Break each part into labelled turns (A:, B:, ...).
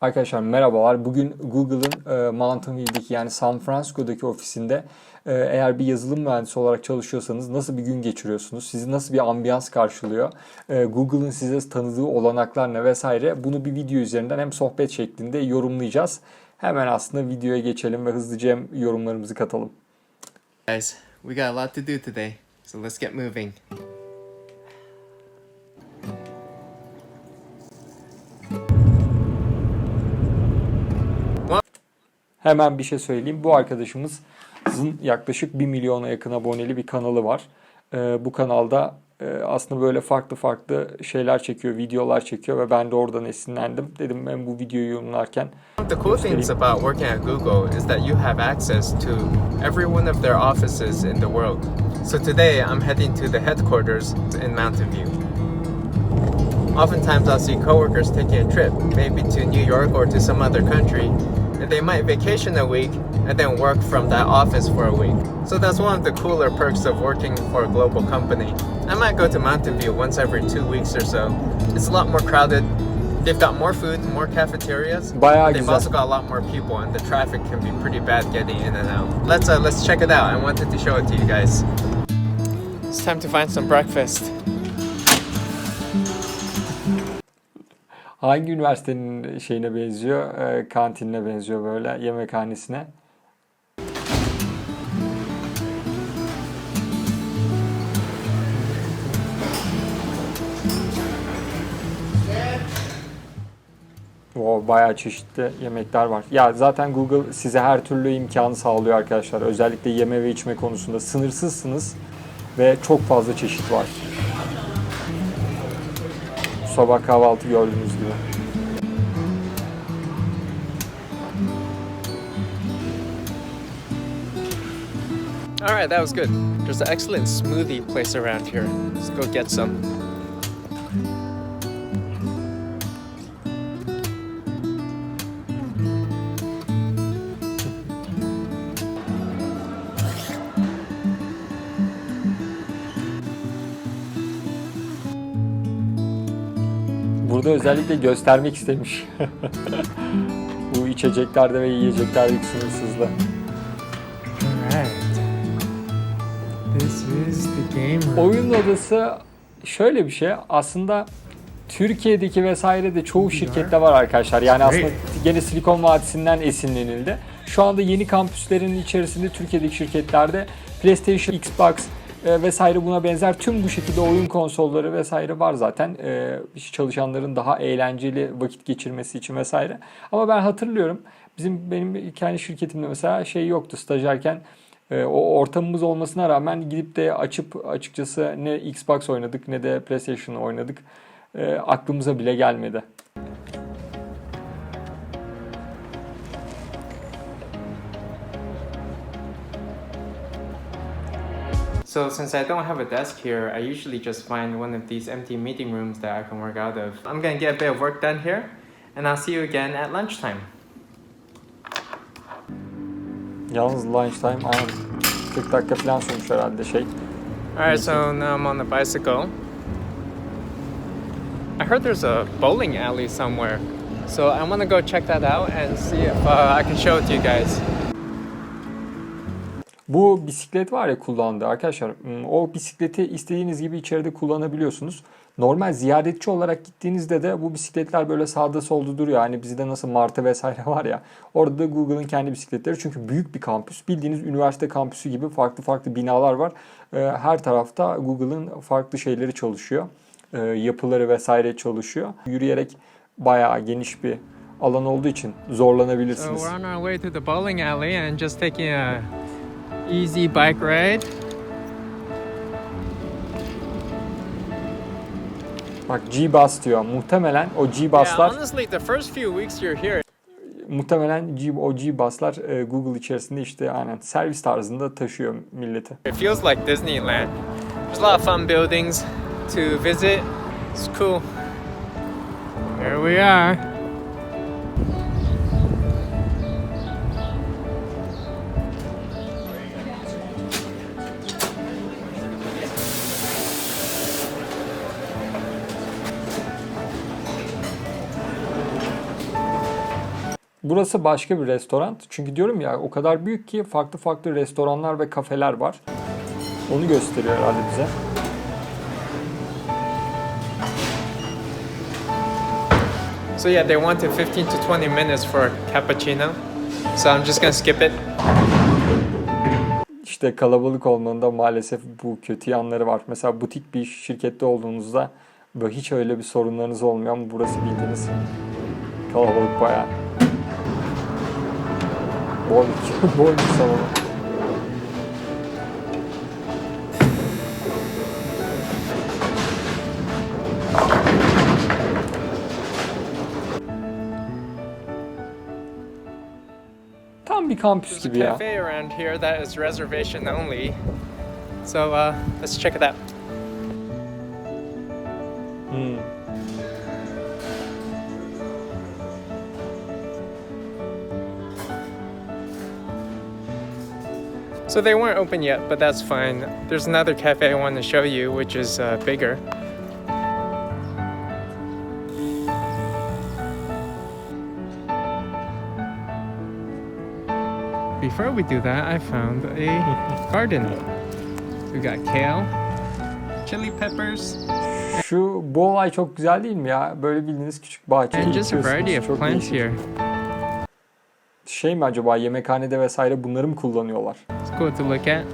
A: Arkadaşlar merhabalar. Bugün Google'ın e, Mountain View'deki yani San Francisco'daki ofisinde e, eğer bir yazılım mühendisi olarak çalışıyorsanız nasıl bir gün geçiriyorsunuz? Sizi nasıl bir ambiyans karşılıyor? E, Google'ın size tanıdığı olanaklar ne vesaire? Bunu bir video üzerinden hem sohbet şeklinde yorumlayacağız. Hemen aslında videoya geçelim ve hızlıca hem yorumlarımızı katalım.
B: Guys, we got a lot to do today, so let's get moving.
A: Hemen bir şey söyleyeyim. Bu arkadaşımızın yaklaşık 1 milyona yakın aboneli bir kanalı var. Ee, bu kanalda e, aslında böyle farklı farklı şeyler çekiyor, videolar çekiyor ve ben de oradan esinlendim. Dedim ben bu videoyu yorumlarken
B: the cool things about working at Google is that you have access to every one of their offices in the world. So today I'm heading to the headquarters in Mountain View. Oftentimes I'll see coworkers taking a trip, maybe to New York or to some other country, they might vacation a week and then work from that office for a week. So that's one of the cooler perks of working for a global company. I might go to Mountain View once every two weeks or so. It's a lot more crowded. They've got more food, more cafeterias.
A: Bayağı
B: but they've
A: güzel.
B: also got a lot more people, and the traffic can be pretty bad getting in and out. Let's uh, let's check it out. I wanted to show it to you guys. It's time to find some breakfast.
A: Hangi üniversitenin şeyine benziyor? Ee, kantinine benziyor böyle yemekhanesine. O bayağı çeşitli yemekler var. Ya zaten Google size her türlü imkanı sağlıyor arkadaşlar. Özellikle yeme ve içme konusunda sınırsızsınız ve çok fazla çeşit var. Sabah kahvaltı gördüğünüz gibi.
B: All right, that was good. There's an excellent smoothie place around here. Let's go get some.
A: Burada özellikle göstermek istemiş. Bu içeceklerde ve
C: game room.
A: Oyun odası şöyle bir şey. Aslında Türkiye'deki vesaire de çoğu şirkette var arkadaşlar. Yani aslında gene Silikon Vadisi'nden esinlenildi. Şu anda yeni kampüslerin içerisinde Türkiye'deki şirketlerde PlayStation, Xbox e, vesaire buna benzer tüm bu şekilde oyun konsolları vesaire var zaten. E, çalışanların daha eğlenceli vakit geçirmesi için vesaire. Ama ben hatırlıyorum bizim benim kendi şirketimde mesela şey yoktu stajyerken e, o ortamımız olmasına rağmen gidip de açıp açıkçası ne Xbox oynadık ne de PlayStation oynadık. E, aklımıza bile gelmedi.
B: So since I don't have a desk here, I usually just find one of these empty meeting rooms that I can work out of. I'm gonna get a bit of work done here, and I'll see you again at lunchtime.
A: Yalnız lunchtime aynen 40 dakika falan sürmüş herhalde şey.
B: Alright, so now I'm on the bicycle. I heard there's a bowling alley somewhere. So I want to go check that out and see if uh, I can show it to you guys.
A: Bu bisiklet var ya kullandığı arkadaşlar. hmm, O bisikleti istediğiniz gibi içeride kullanabiliyorsunuz. Normal ziyaretçi olarak gittiğinizde de bu bisikletler böyle sağda solda duruyor. Hani bizde nasıl Martı vesaire var ya. Orada da Google'ın kendi bisikletleri. Çünkü büyük bir kampüs. Bildiğiniz üniversite kampüsü gibi farklı farklı binalar var. Ee, Her tarafta Google'ın farklı şeyleri çalışıyor. Ee, Yapıları vesaire çalışıyor. Yürüyerek bayağı geniş bir alan olduğu için
C: So
A: zorlanabilirsiniz.
C: we're on our way to the bowling alley and just taking a easy bike ride.
A: Bak G-Bus diyor. Muhtemelen o
B: Yeah,
A: G-Bus'lar
B: honestly, the first few weeks you're here,
A: muhtemelen G, o G-Bus'lar e, Google içerisinde işte aynen servis tarzında taşıyor milleti.
B: it feels like Disneyland. There's a lot of fun buildings to visit. It's cool.
C: Here we are.
A: Burası başka bir restoran. Çünkü diyorum ya o kadar büyük ki farklı farklı restoranlar ve kafeler var. Onu gösteriyor herhalde bize.
B: So yeah, they wanted 15 to 20 minutes for cappuccino. So I'm just gonna skip it.
A: İşte kalabalık olmanın da maalesef bu kötü yanları var. Mesela butik bir şirkette olduğunuzda böyle hiç öyle bir sorunlarınız olmuyor ama burası bildiğiniz kalabalık bayağı. Bol, bol bir. Tam bir kampüs
B: There's a
A: gibi ya.
B: cafe around here that is reservation only. So uh, let's check it out.
A: Hmm.
B: So they weren't open yet, but that's fine. There's another cafe I want to show you, which is uh, bigger.
C: Before we do that, I found a garden. We got kale, chili peppers,
A: Şu bu olay çok güzel değil mi ya? Böyle bildiğiniz küçük bahçe.
C: and just a variety of
A: Çok
C: plants
A: değişik.
C: here.
A: Şey mi acaba yemekhanede vesaire bunları mı kullanıyorlar?
C: Cool to look at.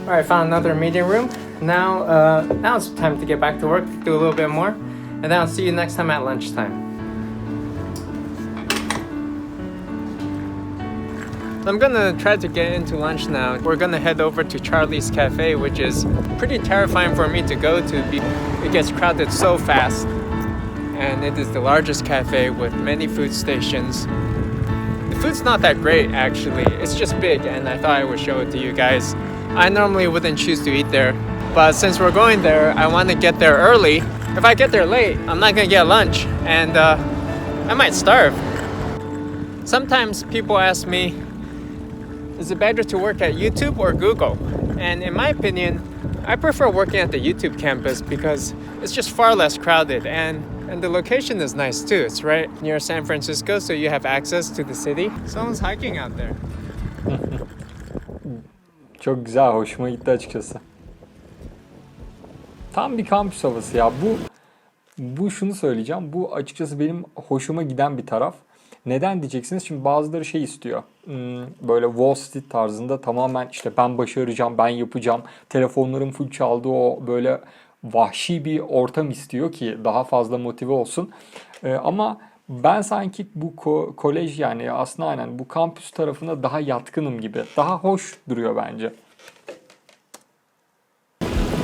B: All right, found another meeting room. Now, uh, now it's time to get back to work, do a little bit more, and then I'll see you next time at lunchtime. I'm gonna try to get into lunch now. We're gonna head over to Charlie's Cafe, which is pretty terrifying for me to go to. It gets crowded so fast, and it is the largest cafe with many food stations. Food's not that great actually. It's just big and I thought I would show it to you guys. I normally wouldn't choose to eat there, but since we're going there, I want to get there early. If I get there late, I'm not gonna get lunch and uh, I might starve. Sometimes people ask me, is it better to work at YouTube or Google? And in my opinion, I prefer working at the YouTube campus because it's just far less crowded and and the location is nice too. It's right near San Francisco, so you have access to the city. Someone's hiking out there.
A: Çok güzel, hoşuma gitti açıkçası. Tam bir kampüs havası ya. Bu bu şunu söyleyeceğim. Bu açıkçası benim hoşuma giden bir taraf. Neden diyeceksiniz? Şimdi bazıları şey istiyor. Hmm, Böyle Wall Street tarzında tamamen işte ben başaracağım, ben yapacağım. Telefonların full çaldığı o böyle vahşi bir ortam istiyor ki daha fazla motive olsun. Ee, ama ben sanki bu ko- kolej yani aslında aynen bu kampüs tarafına daha yatkınım gibi. Daha hoş duruyor bence.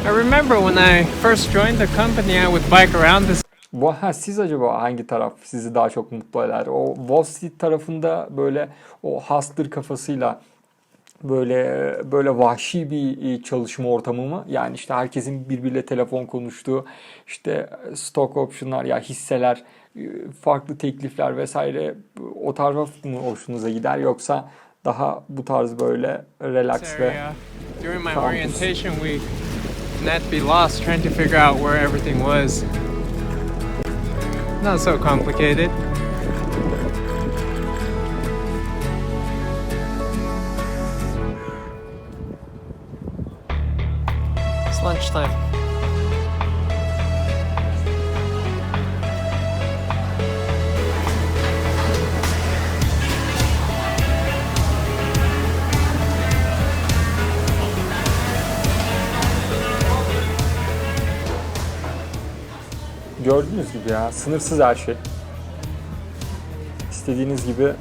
C: I remember when I first joined the company, I would bike around this
A: Bu ha, siz acaba hangi taraf sizi daha çok mutlu eder? O Wall Street tarafında böyle o hustler kafasıyla böyle böyle vahşi bir e, çalışma ortamı mı? Yani işte herkesin birbiriyle telefon konuştuğu, işte stock optionlar ya hisseler, e, farklı teklifler vesaire o taraf mı hoşunuza gider yoksa daha bu tarz böyle relax ve
C: during my orientation week. I'd be lost trying to figure out where everything was. Not so complicated.
B: Lunchtime.
A: Gördüğünüz gibi ya sınırsız her şey. İstediğiniz gibi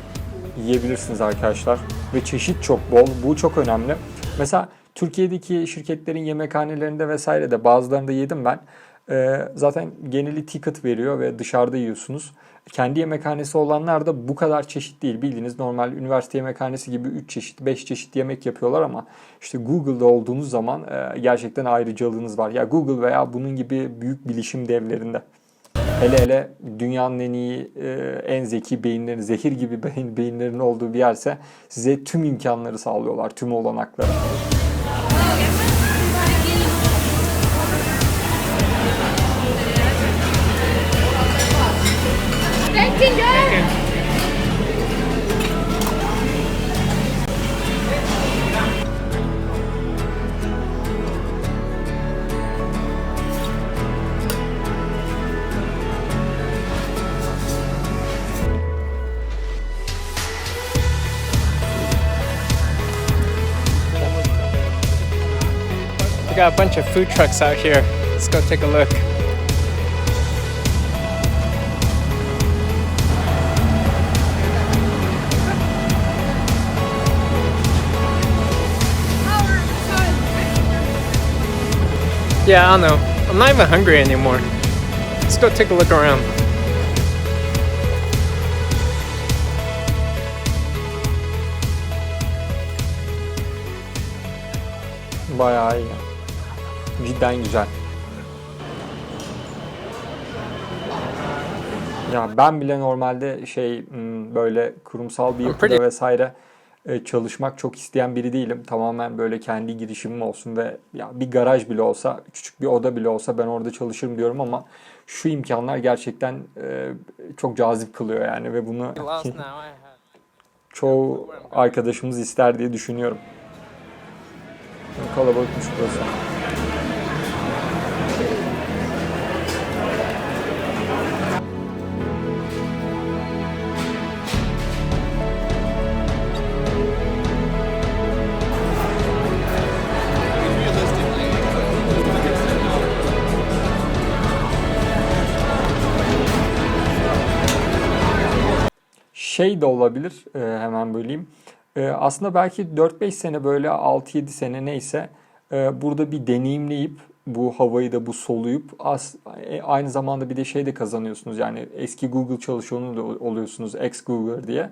A: yiyebilirsiniz arkadaşlar. Ve çeşit çok bol. Bu çok önemli. Mesela Türkiye'deki şirketlerin yemekhanelerinde vesaire de bazılarında yedim ben. Ee, zaten geneli ticket veriyor ve dışarıda yiyorsunuz. Kendi yemekhanesi olanlar da bu kadar çeşit değil. Bildiğiniz normal üniversite yemekhanesi gibi 3 çeşit, 5 çeşit yemek yapıyorlar ama işte Google'da olduğunuz zaman e, gerçekten ayrıcalığınız var. Ya Google veya bunun gibi büyük bilişim devlerinde. Hele hele dünyanın en iyi, e, en zeki beyinlerin, zehir gibi beyin, beyinlerin olduğu bir yerse size tüm imkanları sağlıyorlar, tüm olanakları.
D: Thank you,
C: got a bunch of food trucks out here. Let's go take a look. Yeah, I don't know. I'm not even hungry anymore. Let's go take a look around.
A: Iyi. Cidden güzel. Ya ben bile normalde şey hmm, böyle kurumsal bir yapıda vesaire e, çalışmak çok isteyen biri değilim. Tamamen böyle kendi girişimim olsun ve ya bir garaj bile olsa, küçük bir oda bile olsa ben orada çalışırım diyorum ama şu imkanlar gerçekten e, çok cazip kılıyor yani ve bunu çoğu arkadaşımız ister diye düşünüyorum. Kalabalıkmış burası. Şey de olabilir, e, hemen böleyim. E, aslında belki 4-5 sene böyle 6-7 sene neyse e, burada bir deneyimleyip bu havayı da bu soluyup as, e, aynı zamanda bir de şey de kazanıyorsunuz. Yani eski Google çalışanı da oluyorsunuz ex Google diye.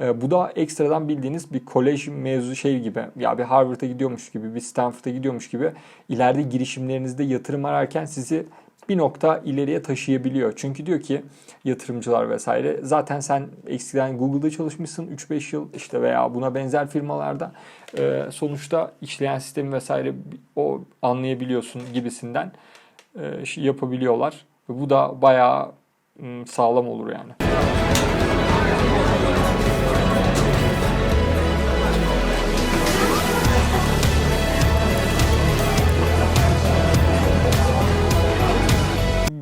A: E, bu da ekstradan bildiğiniz bir kolej mevzu şey gibi. Ya bir Harvard'a gidiyormuş gibi, bir Stanford'a gidiyormuş gibi ileride girişimlerinizde yatırım ararken sizi bir nokta ileriye taşıyabiliyor. Çünkü diyor ki yatırımcılar vesaire zaten sen eskiden Google'da çalışmışsın 3-5 yıl işte veya buna benzer firmalarda e, sonuçta işleyen sistemi vesaire o anlayabiliyorsun gibisinden e, şey yapabiliyorlar. Bu da bayağı m, sağlam olur yani.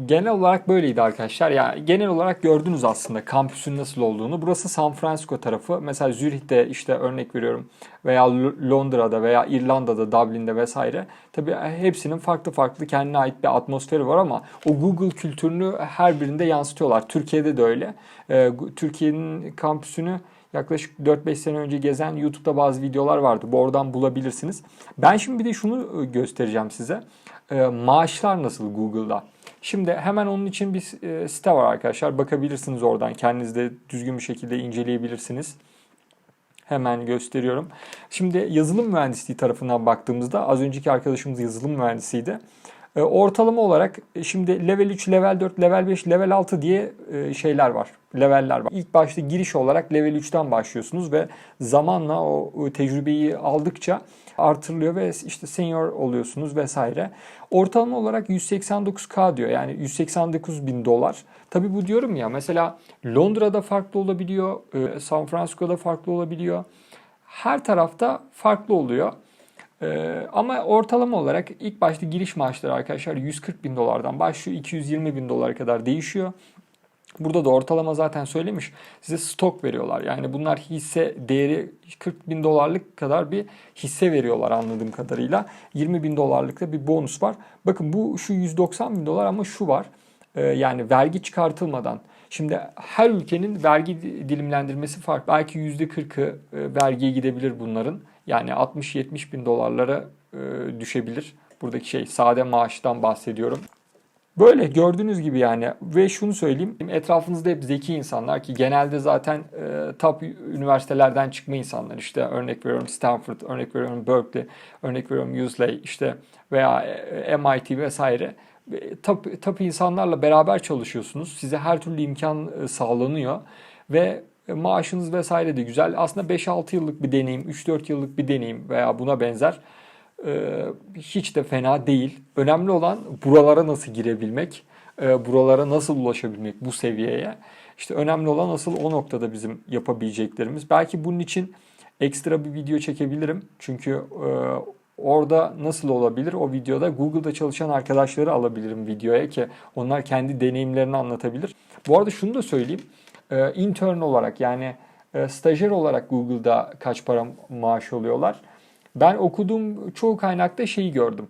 A: Genel olarak böyleydi arkadaşlar. Yani genel olarak gördünüz aslında kampüsün nasıl olduğunu. Burası San Francisco tarafı. Mesela Zürih'te işte örnek veriyorum veya Londra'da veya İrlanda'da, Dublin'de vesaire. Tabii hepsinin farklı farklı kendine ait bir atmosferi var ama o Google kültürünü her birinde yansıtıyorlar. Türkiye'de de öyle. Ee, Türkiye'nin kampüsünü yaklaşık 4-5 sene önce gezen YouTube'da bazı videolar vardı. Bu oradan bulabilirsiniz. Ben şimdi bir de şunu göstereceğim size. Ee, maaşlar nasıl Google'da? Şimdi hemen onun için bir e, site var arkadaşlar. Bakabilirsiniz oradan. Kendiniz de düzgün bir şekilde inceleyebilirsiniz. Hemen gösteriyorum. Şimdi yazılım mühendisliği tarafından baktığımızda az önceki arkadaşımız yazılım mühendisiydi. E, ortalama olarak e, şimdi level 3, level 4, level 5, level 6 diye e, şeyler var. Leveller var. İlk başta giriş olarak level 3'ten başlıyorsunuz ve zamanla o, tecrübeyi aldıkça artırılıyor ve işte senior oluyorsunuz vesaire. Ortalama olarak 189k diyor. Yani 189 bin dolar. Tabii bu diyorum ya mesela Londra'da farklı olabiliyor. San Francisco'da farklı olabiliyor. Her tarafta farklı oluyor. Ee, ama ortalama olarak ilk başta giriş maaşları arkadaşlar 140 bin dolardan başlıyor 220 bin dolara kadar değişiyor. Burada da ortalama zaten söylemiş. Size stok veriyorlar. Yani bunlar hisse değeri 40 bin dolarlık kadar bir hisse veriyorlar anladığım kadarıyla. 20 bin dolarlık da bir bonus var. Bakın bu şu 190 bin dolar ama şu var. Ee, yani vergi çıkartılmadan. Şimdi her ülkenin vergi dilimlendirmesi farklı. Belki %40'ı e, vergiye gidebilir bunların. Yani 60-70 bin dolarlara e, düşebilir. Buradaki şey sade maaştan bahsediyorum. Böyle gördüğünüz gibi yani ve şunu söyleyeyim etrafınızda hep zeki insanlar ki genelde zaten e, top üniversitelerden çıkma insanlar işte örnek veriyorum Stanford, örnek veriyorum Berkeley, örnek veriyorum UCLA işte veya e, MIT vesaire top, top insanlarla beraber çalışıyorsunuz. Size her türlü imkan e, sağlanıyor ve maaşınız vesaire de güzel. Aslında 5-6 yıllık bir deneyim, 3-4 yıllık bir deneyim veya buna benzer ee, hiç de fena değil. Önemli olan buralara nasıl girebilmek, e, buralara nasıl ulaşabilmek bu seviyeye. İşte önemli olan asıl o noktada bizim yapabileceklerimiz. Belki bunun için ekstra bir video çekebilirim. Çünkü e, orada nasıl olabilir? O videoda Google'da çalışan arkadaşları alabilirim videoya ki onlar kendi deneyimlerini anlatabilir. Bu arada şunu da söyleyeyim. E, intern olarak yani e, stajyer olarak Google'da kaç para maaş alıyorlar? Ben okuduğum çoğu kaynakta şeyi gördüm.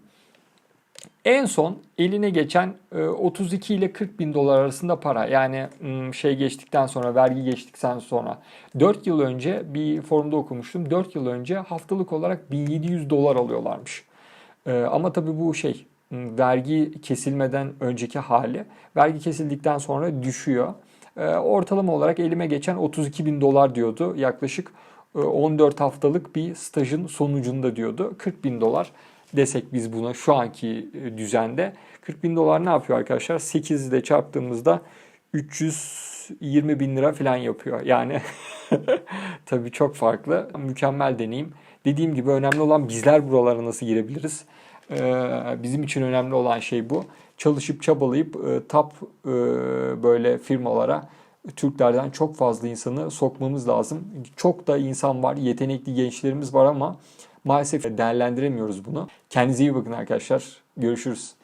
A: En son eline geçen e, 32 ile 40 bin dolar arasında para. Yani hmm, şey geçtikten sonra, vergi geçtikten sonra. 4 yıl önce bir forumda okumuştum. 4 yıl önce haftalık olarak 1700 dolar alıyorlarmış. E, Ama tabii bu şey hmm, vergi kesilmeden önceki hali. Vergi kesildikten sonra düşüyor. E, Ortalama olarak elime geçen 32 bin dolar diyordu. Yaklaşık e, 14 haftalık bir stajın sonucunda diyordu. 40 bin dolar desek biz buna şu anki e, düzende 40 bin dolar ne yapıyor arkadaşlar? 8 ile çarptığımızda 320 bin lira falan yapıyor. Yani tabii çok farklı. Mükemmel deneyim. Dediğim gibi önemli olan bizler buralara nasıl girebiliriz? Ee, bizim için önemli olan şey bu. Çalışıp çabalayıp e, top e, böyle firmalara Türklerden çok fazla insanı sokmamız lazım. Çok da insan var, yetenekli gençlerimiz var ama maalesef değerlendiremiyoruz bunu. Kendinize iyi bakın arkadaşlar. Görüşürüz.